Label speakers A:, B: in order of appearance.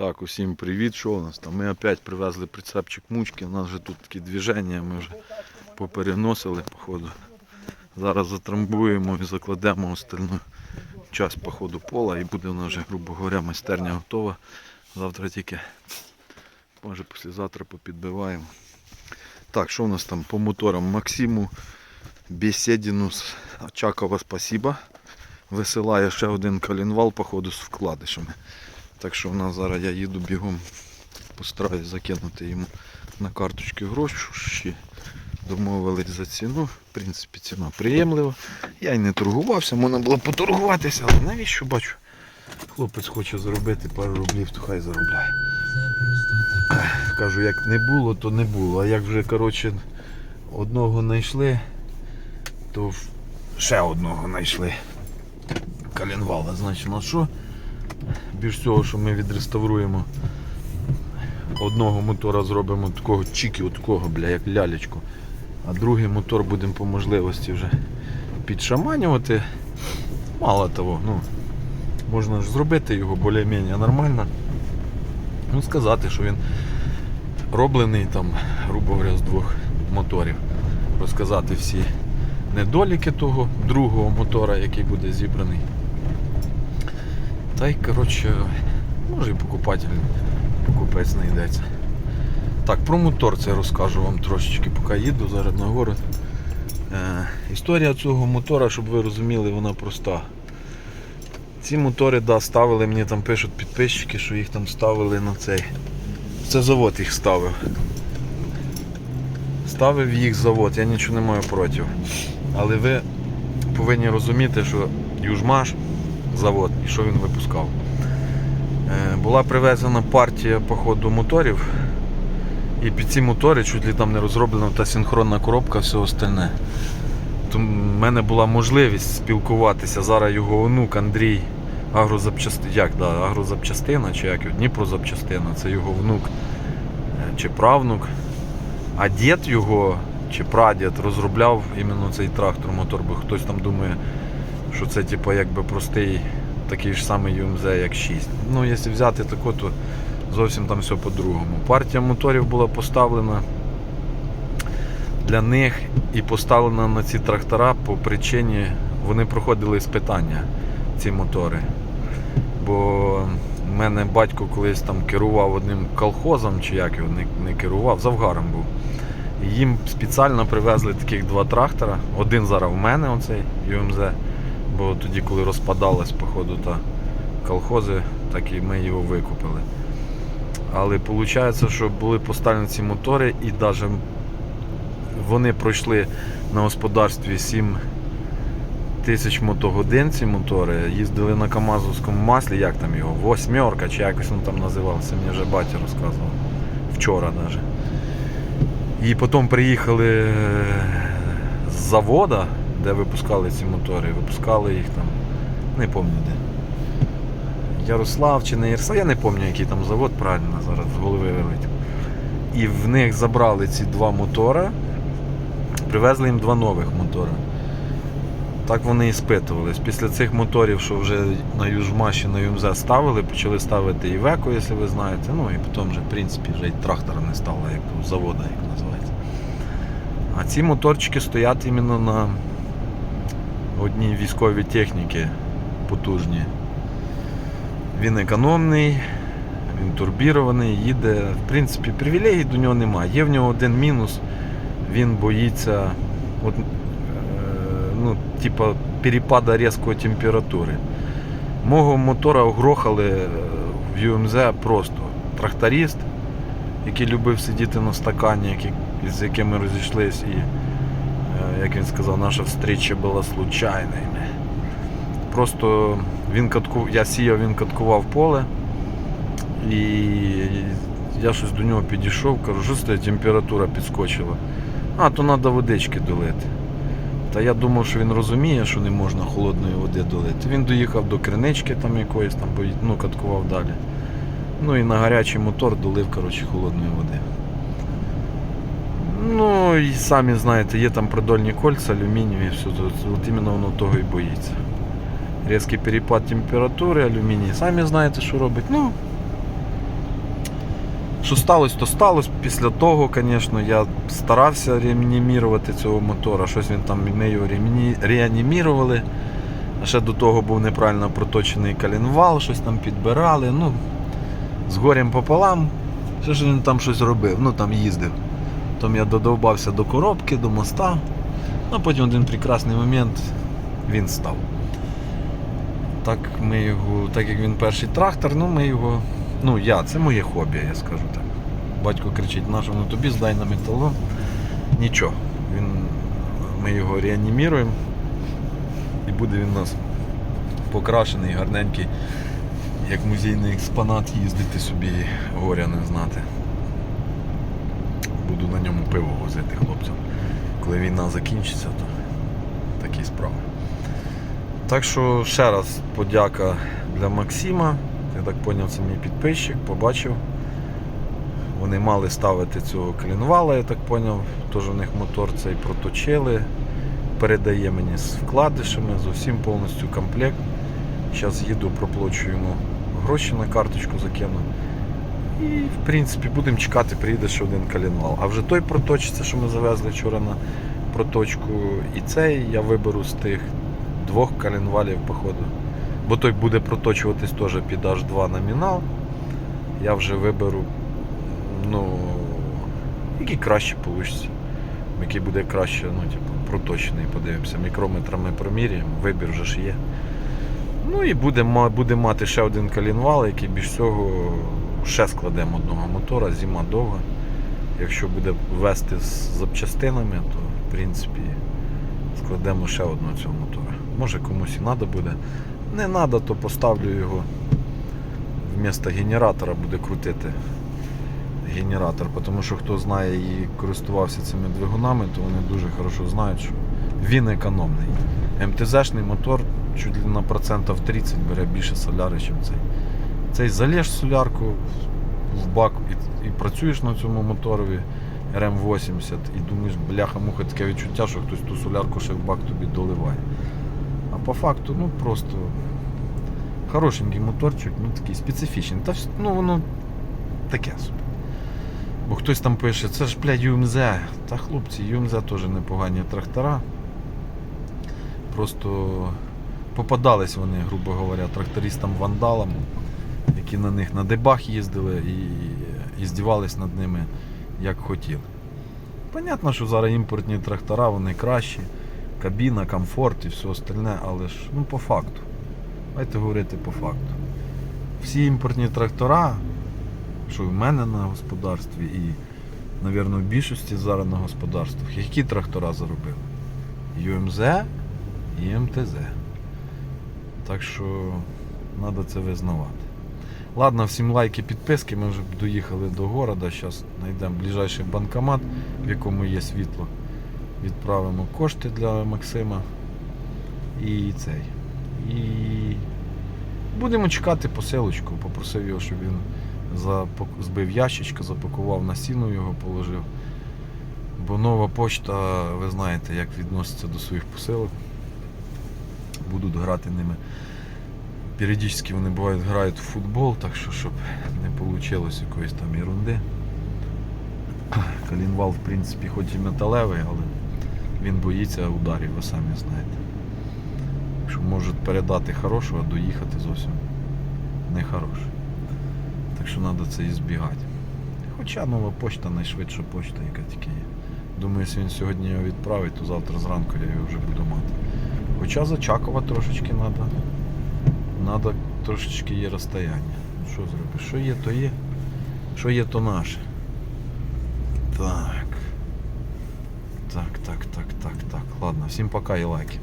A: Так, усім привіт, що у нас там? Ми опять привезли прицепчик мучки, у нас вже тут такі движення, ми вже попереносили, походу. Зараз затрамбуємо і закладемо остальну часть по ходу пола і буде у нас вже, грубо говоря, майстерня готова. Завтра тільки, може післязавтра попідбиваємо. Так, що у нас там по моторам? Максиму Бесєдіну з Очакова спасіба. Висилає ще один колінвал, походу, з вкладишами. Так що в нас зараз я їду бігом, постараюсь закинути йому на карточки гроші. Домовились за ціну. В принципі, ціна приємлива. Я й не торгувався, можна було поторгуватися, але навіщо бачу? Хлопець хоче заробити пару рублів, то хай заробляє. Кажу, як не було, то не було. А як вже коротше, одного знайшли, то ще одного знайшли. Калінвала, значить, на що? Більш всього, що ми відреставруємо одного мотора зробимо такого чіки, такого, бля, як лялечку. А другий мотор будемо по можливості вже підшаманювати. Мало того, ну, можна ж зробити його більш-менш нормально. Ну, сказати, що він роблений там, грубо говоря, з двох моторів. Розказати всі недоліки того другого мотора, який буде зібраний. Та й, коротше, може і покупатель, покупець знайдеться. Так, про мотор це розкажу вам трошечки, поки їду зараз на город. Е, історія цього мотора, щоб ви розуміли, вона проста. Ці мотори да, ставили, мені там пишуть підписчики, що їх там ставили на цей. Це завод їх ставив. Ставив їх завод, я нічого не маю проти. Але ви повинні розуміти, що Южмаш завод і що він випускав. Е, Була привезена партія по ходу моторів. І під ці мотори чуть ли там не розроблена та синхронна коробка, все остальне. Тому в мене була можливість спілкуватися. Зараз його онук Андрій агрозапчастина, як, да, агрозапчастина, чи як Дніпрозапчастина, це його внук е, чи правнук. А дід його чи прадід розробляв іменно цей трактор, мотор, бо хтось там думає, що це типу, якби простий такий ж самий UMZ, як 6. Ну, якщо взяти тако, то зовсім там все по-другому. Партія моторів була поставлена для них і поставлена на ці трактора по причині, вони проходили іспитання, ці мотори. Бо в мене батько колись там керував одним колхозом, чи як його не, не керував, завгаром був. Їм спеціально привезли таких два трактора. Один зараз в мене, оцей UMZ, бо тоді, коли розпадалась, походу, та колхози, так і ми його викупили. Але виходить, що були поставлені ці мотори і навіть вони пройшли на господарстві 7 тисяч мотогодин ці мотори, їздили на Камазовському маслі, як там його, восьмерка чи якось він там називався, мені вже батя розказував. Вчора навіть. І потім приїхали з завода, де випускали ці мотори, випускали їх там, не пам'ятаю де. Ярослав чи не Ярослав, я не пам'ятаю, який там завод, правильно, зараз з голови вилетів. І в них забрали ці два мотора, привезли їм два нових мотора. Так вони і спитувались. Після цих моторів, що вже на Южмаші, на ЮМЗ ставили, почали ставити і Веко, якщо ви знаєте. Ну і потім вже, в принципі, вже і трактора не стало, як завода, як називається. А ці моторчики стоять іменно на одній військовій техніці потужні. Він економний, він турбірований, їде. В принципі, привілегій до нього немає. Є в нього один мінус, він боїться от, е, ну, типа, перепада різкої температури. Мого мотора огрохали е, в ЮМЗ просто. Тракторист, який любив сидіти на стакані, з яким ми розійшлись, як він сказав, наша встреча була случайною. Просто він катку... я сіяв, він каткував поле. І я щось до нього підійшов, кажу, що це температура підскочила. А, то треба водички долити. Та я думав, що він розуміє, що не можна холодної води долити. Він доїхав до кринички там якоїсь, там, ну, каткував далі. Ну і на гарячий мотор долив коротше, холодної води. Ну і самі знаєте, є там продольні кольця, алюмінієві, все, то- от іменно воно того і боїться. Різкий перепад температури, алюміній. Самі знаєте, що робить. Ну, Що сталося, то сталося. Після того, звісно, я старався реанімірувати цього мотора. Щось він там, ми його реанімірували. А ще до того був неправильно проточений коленвал, щось там підбирали. Ну, з горем пополам. Ще ж він там щось робив, ну там їздив. Потім я додовбався до коробки, до моста. Ну, а потім один прекрасний момент він став. Так ми його, так як він перший трактор, ну ми його. Ну я, це моє хобі, я скажу так. Батько кричить, на що тобі здай на металлом. Нічого. Він, ми його реаніміруємо і буде він у нас покрашений, гарненький, як музейний експонат їздити собі горя не знати. Буду на ньому пиво возити хлопцям. Коли війна закінчиться, то такі справи. Так що ще раз подяка для Максима. Я так зрозумів, це мій підписчик, побачив. Вони мали ставити цього клінвала, я так зрозумів. Теж у них мотор цей проточили. Передає мені з вкладишами, з усім повністю комплект. Зараз їду, проплачу йому гроші на карточку закину. І в принципі будемо чекати, приїде ще один калінвал. А вже той проточиться, що ми завезли вчора на проточку. І цей я виберу з тих двох калінвалів, походу. Бо той буде проточуватись теж під H2 номінал. Я вже виберу, ну, який краще вийде. Який буде краще, ну, типу, проточений, подивимося. Мікрометрами проміряємо, вибір вже ж є. Ну і буде, буде мати ще один калінвал, який більш всього ще складемо одного мотора, зима довга. Якщо буде вести з запчастинами, то в принципі складемо ще одного цього мотора. Може комусь і треба буде. Не треба, то поставлю його вмісто генератора буде крутити генератор, тому що хто знає і користувався цими двигунами, то вони дуже хорошо знають, що він економний. МТЗ-шний мотор чуть ли на процентів 30 бере більше соляри, ніж цей. Цей залєш солярку в бак і, і працюєш на цьому моторові РМ-80 і думаєш, бляха-муха, таке відчуття, що хтось ту солярку ще в бак тобі доливає. А по факту, ну просто хорошенький моторчик, ну такий специфічний. Та, ну воно таке собі. Бо хтось там пише, це ж, блядь, ЮМЗ. Та хлопці, ЮМЗ теж непогані трактора. Просто попадались вони, грубо говоря, трактористам-вандалам, які на них на дебах їздили і, і здівались над ними як хотіли. Понятно, що зараз імпортні трактора, вони кращі, кабіна, комфорт і все остальне, але ж ну по факту. Давайте говорити по факту. Всі імпортні трактора, що в мене на господарстві і, мабуть, в більшості зараз на господарствах, які трактора заробили? ЮМЗ і МТЗ. Так що треба це визнавати. Ладно, всім лайки, підписки. Ми вже доїхали до города. Зараз знайдемо ближайший банкомат, в якому є світло. Відправимо кошти для Максима. І цей. І будемо чекати посилочку. Попросив його, щоб він запак- збив ящичка, запакував на стіну його положив. Бо нова почта, ви знаєте, як відноситься до своїх посилок. Будуть грати ними. Періодично вони бувають грають в футбол, так що щоб не вийшло якоїсь там ерунди. Калінвал, в принципі, хоч і металевий, але він боїться ударів, ви самі знаєте. Що можуть передати хорошу, а доїхати зовсім не хороше. Так що треба це і збігати. Хоча нова почта найшвидша почта, яка тільки є. Думаю, якщо він сьогодні його відправить, то завтра зранку я його вже буду мати. Хоча за Чакова трошечки треба. Надо трошечки є розстояння. Що зробиш? Що є, то є. Що є, то наше. Так. Так, так, так, так, так. Ладно, всім пока і лайки.